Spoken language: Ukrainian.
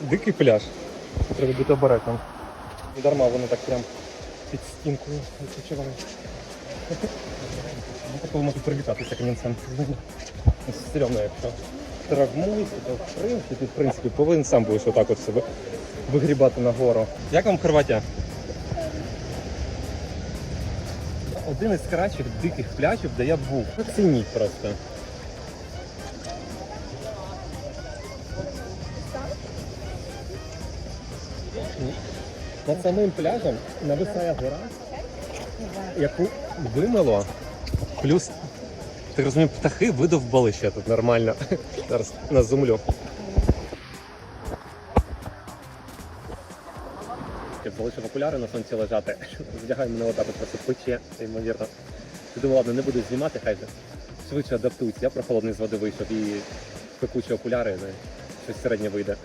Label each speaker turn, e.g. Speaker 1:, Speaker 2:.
Speaker 1: дикий пляж. Треба бути обережним. Не дарма вони так прям під стінкою відпочивають. Ну, такого можуть привітатися камінцем. Все одно, якщо травмуєшся, то в принципі, ти, в принципі повинен сам будеш отак от себе вигрібати нагору. Як вам Хорватія? Один із кращих диких пляжів, де я був. Оцініть просто. Над самим пляжем нависає гора, яку вимило. Плюс, ти розумієш, птахи видовбали ще тут нормально. Зараз на зумлю. Залишив окуляри на сонці лежати. Вдягай мене отак от просто пече, ймовірно. Я думаю, ладно, не буду знімати, хай же швидше адаптуються. Я про холодний з води вийшов і пекучі окуляри, щось середнє вийде.